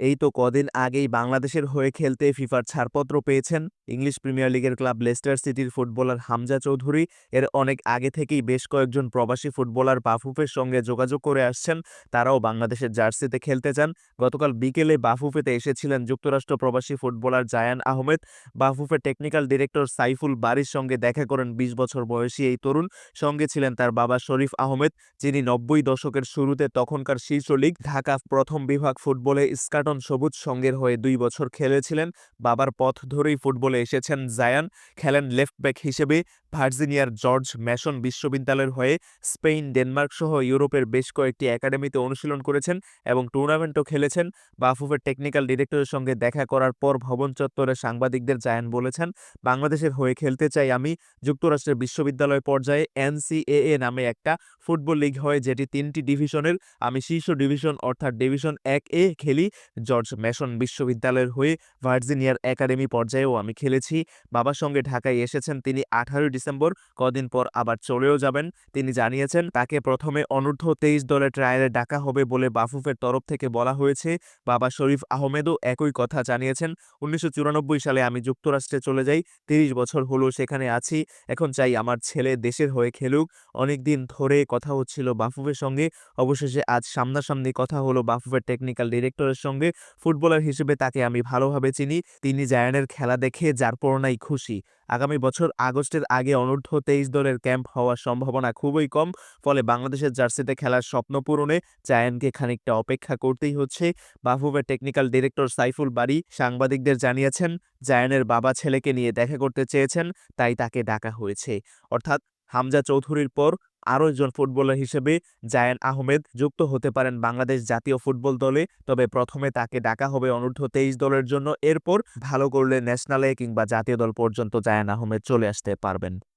এই তো কদিন আগেই বাংলাদেশের হয়ে খেলতে ফিফার ছাড়পত্র পেয়েছেন। ইংলিশ প্রিমিয়ার লিগের ক্লাব লেস্টার সিটির ফুটবলার হামজা চৌধুরী। এর অনেক আগে থেকেই বেশ কয়েকজন প্রবাসী ফুটবলার বাফুফের সঙ্গে যোগাযোগ করে আসছেন। তারাও বাংলাদেশের জার্সিতে খেলতে চান। গতকাল বিকেলে বাফুফেতে এসেছিলেন যুক্তরাষ্ট্র প্রবাসী ফুটবলার জায়ান আহমেদ। বাফুফের টেকনিক্যাল ডিরেক্টর সাইফুল বারির সঙ্গে দেখা করেন বিশ বছর বয়সী এই তরুণ। সঙ্গে ছিলেন তার বাবা শরীফ আহমেদ, যিনি নব্বই দশকের শুরুতে তখনকার শীর্ষ লীগ ঢাকা প্রথম বিভাগ ফুটবলে স্কাটন সবুজ সঙ্গের হয়ে দুই বছর খেলেছিলেন। বাবার পথ ধরেই ফুটবলে এসেছেন জায়ান। খেলেন লেফট ব্যাক হিসেবে ভার্জিনিয়ার জর্জ ম্যাশন বিশ্ববিদ্যালয়ের হয়ে স্পেন ডেনমার্ক সহ ইউরোপের বেশ কয়েকটি একাডেমিতে অনুশীলন করেছেন এবং টুর্নামেন্টও খেলেছেন। বাফুফের টেকনিক্যাল ডিরেক্টরের সঙ্গে দেখা করার পর ভবন চত্বরে সাংবাদিকদের জায়ান বলেছেন, বাংলাদেশের হয়ে খেলতে চাই আমি যুক্তরাষ্ট্রের বিশ্ববিদ্যালয় পর্যায়ে এনসিএএ নামে একটা ফুটবল লিগ হয় যেটি তিনটি ডিভিশনের। আমি শীর্ষ ডিভিশন অর্থাৎ ডিভিশন এক এ খেলি জর্জ ম্যাসন বিশ্ববিদ্যালয়ের হয়ে ভার্জিনিয়ার একাডেমি পর্যায়েও আমি খেলেছি। বাবার সঙ্গে ঢাকায় এসেছেন তিনি আঠারোই ডিসেম্বর, কদিন পর আবার চলেও যাবেন। তিনি জানিয়েছেন, তাকে প্রথমে অনূর্ধ্ব তেইশ দলের ট্রায়ালে ডাকা হবে বলে বাফুফের তরফ থেকে বলা হয়েছে। বাবা শরীফ আহমেদও একই কথা জানিয়েছেন, উনিশশো চুরানব্বই সালে আমি যুক্তরাষ্ট্রে চলে যাই, তিরিশ বছর হলো সেখানে আছি, এখন চাই আমার ছেলে দেশের হয়ে খেলুক। অনেকদিন ধরে কথা হচ্ছিল বাফুফের সঙ্গে। অবশেষে আজ সামনাসামনি কথা হলো বাফুফের টেকনিক্যাল ডিরেক্টরের সঙ্গে ফুটবলার হিসেবে তাকে আমি ভালোভাবে চিনি। তিনি জায়ানের খেলা দেখে যার পরনাই খুশি। আগামী বছর আগস্টের আগে অনূর্ধ্ব তেইশ দলের ক্যাম্প হওয়ার সম্ভাবনা খুবই কম। ফলে বাংলাদেশের জার্সিতে খেলার স্বপ্ন পূরণে জায়ানকে খানিকটা অপেক্ষা করতেই হচ্ছে। বাফুফের টেকনিক্যাল ডিরেক্টর সাইফুল বাড়ি সাংবাদিকদের জানিয়েছেন, জায়ানের বাবা ছেলেকে নিয়ে দেখা করতে চেয়েছেন, তাই তাকে ডাকা হয়েছে। অর্থাৎ হামজা চৌধুরীর পর আরও একজন ফুটবলার হিসেবে জায়ান আহমেদ যুক্ত হতে পারেন বাংলাদেশ জাতীয় ফুটবল দলে। তবে প্রথমে তাকে ডাকা হবে অনূর্ধ্ব তেইশ দলের জন্য। এরপর ভালো করলে ন্যাশনালে কিংবা জাতীয় দল পর্যন্ত জায়ান আহমেদ চলে আসতে পারবেন।